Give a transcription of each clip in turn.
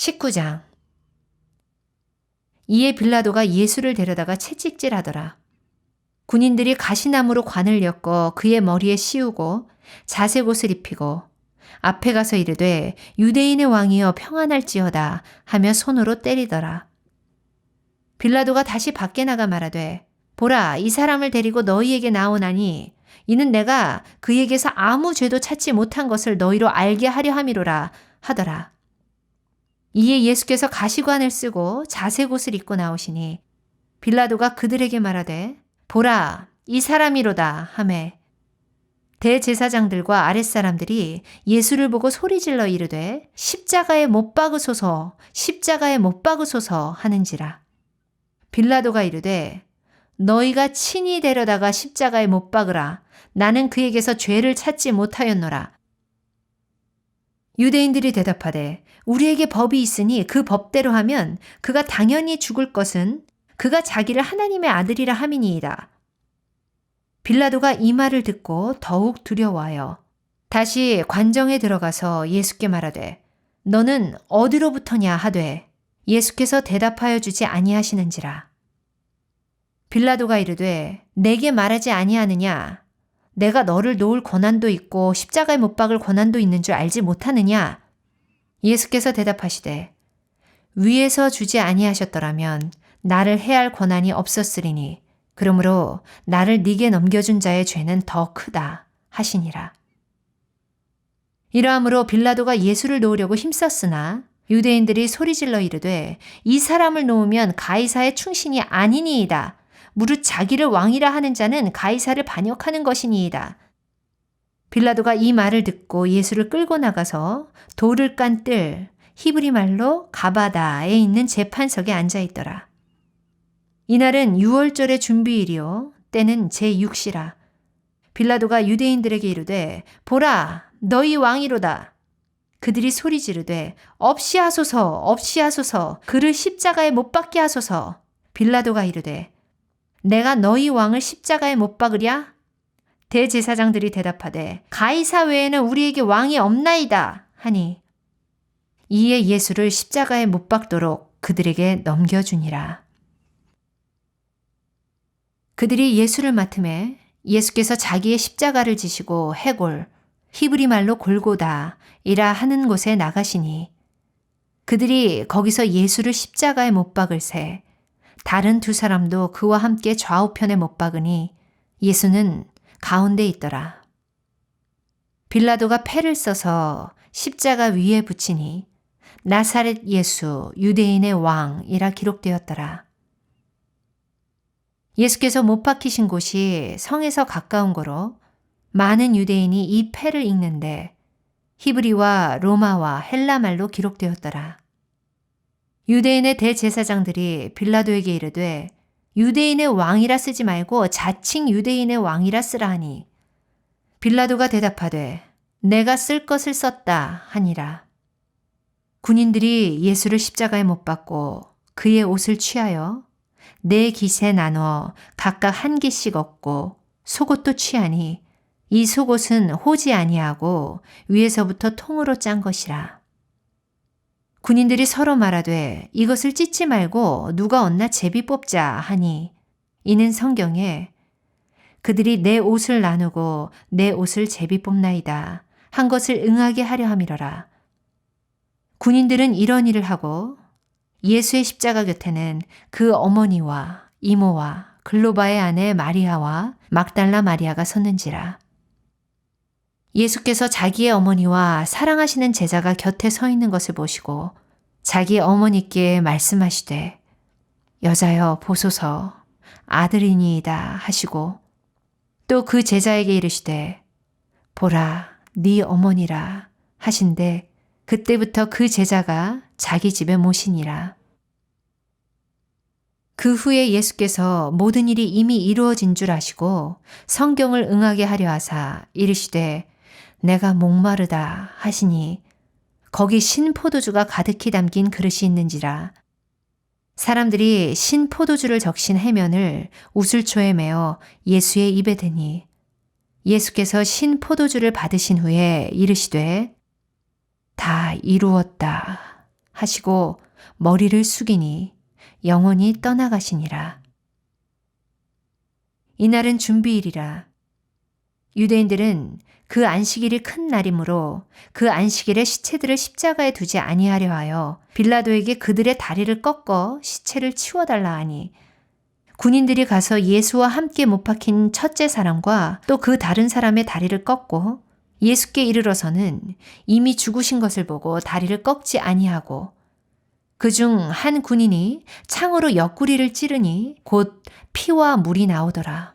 19장 이에 빌라도가 예수를 데려다가 채찍질하더라. 군인들이 가시나무로 관을 엮어 그의 머리에 씌우고 자색 옷을 입히고 앞에 가서 이르되 유대인의 왕이여 평안할지어다 하며 손으로 때리더라. 빌라도가 다시 밖에 나가 말하되 보라 이 사람을 데리고 너희에게 나오나니 이는 내가 그에게서 아무 죄도 찾지 못한 것을 너희로 알게 하려 함이로라 하더라. 이에 예수께서 가시관을 쓰고 자색 옷을 입고 나오시니 빌라도가 그들에게 말하되 보라 이 사람이로다. 하매 대제사장들과 아랫사람들이 예수를 보고 소리질러 이르되 십자가에 못 박으소서 십자가에 못 박으소서. 하는지라. 빌라도가 이르되 너희가 친히 데려다가 십자가에 못 박으라. 나는 그에게서 죄를 찾지 못하였노라. 유대인들이 대답하되 우리에게 법이 있으니 그 법대로 하면 그가 당연히 죽을 것은 그가 자기를 하나님의 아들이라 함이니이다. 빌라도가 이 말을 듣고 더욱 두려워하여 다시 관정에 들어가서 예수께 말하되 너는 어디로부터냐 하되 예수께서 대답하여 주지 아니하시는지라. 빌라도가 이르되 내게 말하지 아니하느냐 내가 너를 놓을 권한도 있고 십자가에 못 박을 권한도 있는 줄 알지 못하느냐 예수께서 대답하시되 위에서 주지 아니하셨더라면 나를 해할 권한이 없었으리니 그러므로 나를 네게 넘겨준 자의 죄는 더 크다 하시니라. 이러함으로 빌라도가 예수를 놓으려고 힘썼으나 유대인들이 소리질러 이르되 이 사람을 놓으면 가이사의 충신이 아니니이다. 무릇 자기를 왕이라 하는 자는 가이사를 반역하는 것이니이다. 빌라도가 이 말을 듣고 예수를 끌고 나가서 돌을 깐 뜰, 히브리 말로 가바다에 있는 재판석에 앉아 있더라. 이날은 6월절의 준비일이요. 때는 제6시라. 빌라도가 유대인들에게 이르되 보라 너희 왕이로다. 그들이 소리 지르되 없이 하소서 없이 하소서 그를 십자가에 못 박게 하소서. 빌라도가 이르되 내가 너희 왕을 십자가에 못 박으랴? 대제사장들이 대답하되 가이사 외에는 우리에게 왕이 없나이다 하니 이에 예수를 십자가에 못 박도록 그들에게 넘겨주니라. 그들이 예수를 맡음에 예수께서 자기의 십자가를 지시고 해골, 히브리 말로 골고다 이라 하는 곳에 나가시니 그들이 거기서 예수를 십자가에 못 박을 새 다른 두 사람도 그와 함께 좌우편에 못 박으니 예수는 가운데 있더라. 빌라도가 패를 써서 십자가 위에 붙이니 나사렛 예수 유대인의 왕이라 기록되었더라. 예수께서 못 박히신 곳이 성에서 가까운 거로 많은 유대인이 이 패를 읽는데 히브리와 로마와 헬라말로 기록되었더라. 유대인의 대제사장들이 빌라도에게 이르되 유대인의 왕이라 쓰지 말고 자칭 유대인의 왕이라 쓰라 하니 빌라도가 대답하되 내가 쓸 것을 썼다 하니라. 군인들이 예수를 십자가에 못 박고 그의 옷을 취하여 네 깃에 나눠 각각 한 깃씩 얻고 속옷도 취하니 이 속옷은 호지 아니하고 위에서부터 통으로 짠 것이라. 군인들이 서로 말하되 이것을 찢지 말고 누가 얻나 제비 뽑자 하니 이는 성경에 그들이 내 옷을 나누고 내 옷을 제비 뽑나이다 한 것을 응하게 하려 함이러라. 군인들은 이런 일을 하고 예수의 십자가 곁에는 그 어머니와 이모와 글로바의 아내 마리아와 막달라 마리아가 섰는지라. 예수께서 자기의 어머니와 사랑하시는 제자가 곁에 서 있는 것을 보시고 자기 어머니께 말씀하시되 여자여 보소서 아들이니이다 하시고 또 그 제자에게 이르시되 보라 네 어머니라 하신데 그때부터 그 제자가 자기 집에 모시니라. 그 후에 예수께서 모든 일이 이미 이루어진 줄 아시고 성경을 응하게 하려 하사 이르시되 내가 목마르다 하시니 거기 신포도주가 가득히 담긴 그릇이 있는지라 사람들이 신포도주를 적신 해면을 우슬초에 메어 예수의 입에 대니 예수께서 신포도주를 받으신 후에 이르시되 다 이루었다 하시고 머리를 숙이니 영원히 떠나가시니라. 이날은 준비일이라. 유대인들은 그 안식일이 큰 날이므로 그 안식일에 시체들을 십자가에 두지 아니하려 하여 빌라도에게 그들의 다리를 꺾어 시체를 치워달라 하니 군인들이 가서 예수와 함께 못 박힌 첫째 사람과 또 그 다른 사람의 다리를 꺾고 예수께 이르러서는 이미 죽으신 것을 보고 다리를 꺾지 아니하고 그 중 한 군인이 창으로 옆구리를 찌르니 곧 피와 물이 나오더라.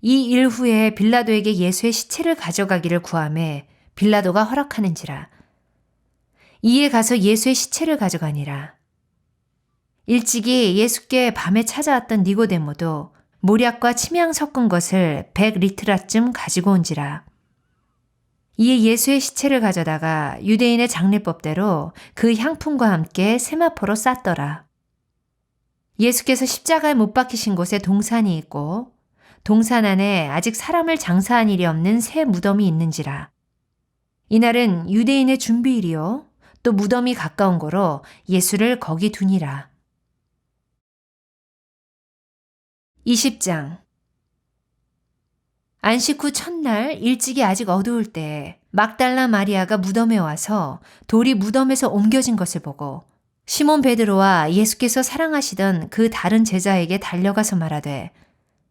이 일 후에 빌라도에게 예수의 시체를 가져가기를 구함에 빌라도가 허락하는지라. 이에 가서 예수의 시체를 가져가니라. 일찍이 예수께 밤에 찾아왔던 니고데모도 모략과 침향 섞은 것을 100리트라쯤 가지고 온지라. 이에 예수의 시체를 가져다가 유대인의 장례법대로 그 향품과 함께 세마포로 쌌더라. 예수께서 십자가에 못 박히신 곳에 동산이 있고 동산 안에 아직 사람을 장사한 일이 없는 새 무덤이 있는지라. 이날은 유대인의 준비일이요. 또 무덤이 가까운 거로 예수를 거기 두니라. 20장 안식 후 첫날 일찍이 아직 어두울 때 막달라 마리아가 무덤에 와서 돌이 무덤에서 옮겨진 것을 보고 시몬 베드로와 예수께서 사랑하시던 그 다른 제자에게 달려가서 말하되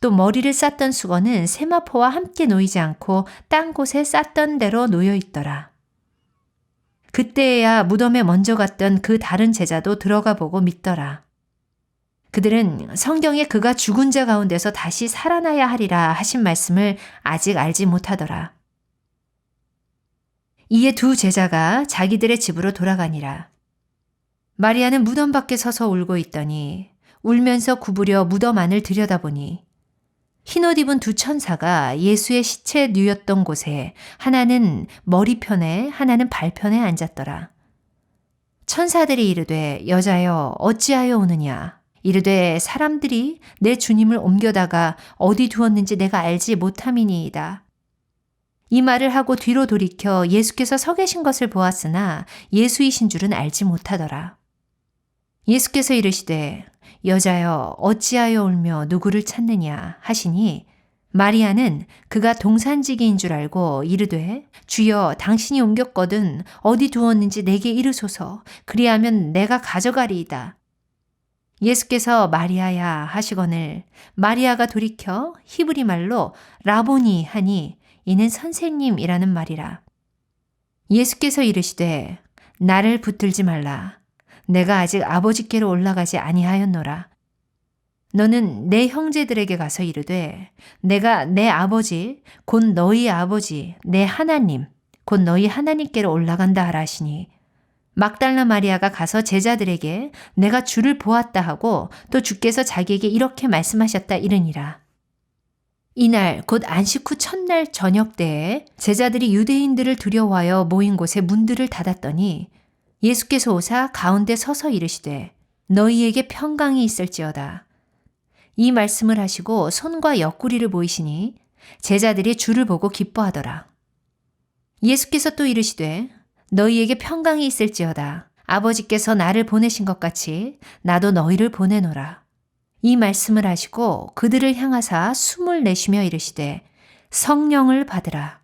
또 머리를 쌌던 수건은 세마포와 함께 놓이지 않고 딴 곳에 쌌던 대로 놓여 있더라. 그때야 무덤에 먼저 갔던 그 다른 제자도 들어가 보고 믿더라. 그들은 성경에 그가 죽은 자 가운데서 다시 살아나야 하리라 하신 말씀을 아직 알지 못하더라. 이에 두 제자가 자기들의 집으로 돌아가니라. 마리아는 무덤 밖에 서서 울고 있더니 울면서 구부려 무덤 안을 들여다보니 흰옷 입은 두 천사가 예수의 시체 누였던 곳에 하나는 머리편에 하나는 발편에 앉았더라. 천사들이 이르되 여자여 어찌하여 오느냐 이르되 사람들이 내 주님을 옮겨다가 어디 두었는지 내가 알지 못함이니이다. 이 말을 하고 뒤로 돌이켜 예수께서 서 계신 것을 보았으나 예수이신 줄은 알지 못하더라. 예수께서 이르시되 여자여 어찌하여 울며 누구를 찾느냐 하시니 마리아는 그가 동산지기인 줄 알고 이르되 주여 당신이 옮겼거든 어디 두었는지 내게 이르소서 그리하면 내가 가져가리이다. 예수께서 마리아야 하시거늘 마리아가 돌이켜 히브리 말로 라보니 하니 이는 선생님이라는 말이라. 예수께서 이르시되 나를 붙들지 말라. 내가 아직 아버지께로 올라가지 아니하였노라. 너는 내 형제들에게 가서 이르되 내가 내 아버지 곧 너희 아버지 내 하나님 곧 너희 하나님께로 올라간다 하라시니 막달라 마리아가 가서 제자들에게 내가 주를 보았다 하고 또 주께서 자기에게 이렇게 말씀하셨다 이르니라. 이날 곧 안식 후 첫날 저녁 때에 제자들이 유대인들을 두려워하여 모인 곳에 문들을 닫았더니 예수께서 오사 가운데 서서 이르시되 너희에게 평강이 있을지어다. 이 말씀을 하시고 손과 옆구리를 보이시니 제자들이 주를 보고 기뻐하더라. 예수께서 또 이르시되 너희에게 평강이 있을지어다. 아버지께서 나를 보내신 것 같이 나도 너희를 보내노라. 이 말씀을 하시고 그들을 향하사 숨을 내쉬며 이르시되 성령을 받으라.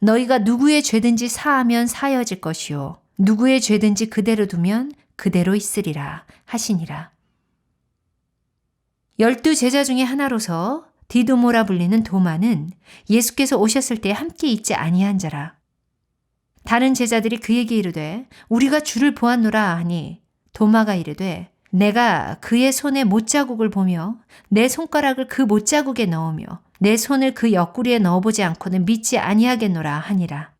너희가 누구의 죄든지 사하면 사여질 것이요 누구의 죄든지 그대로 두면 그대로 있으리라 하시니라. 열두 제자 중에 하나로서 디도모라 불리는 도마는 예수께서 오셨을 때 함께 있지 아니한 자라. 다른 제자들이 그에게 이르되 우리가 주를 보았노라 하니 도마가 이르되 내가 그의 손에 못자국을 보며 내 손가락을 그 못자국에 넣으며 내 손을 그 옆구리에 넣어보지 않고는 믿지 아니하겠노라 하니라.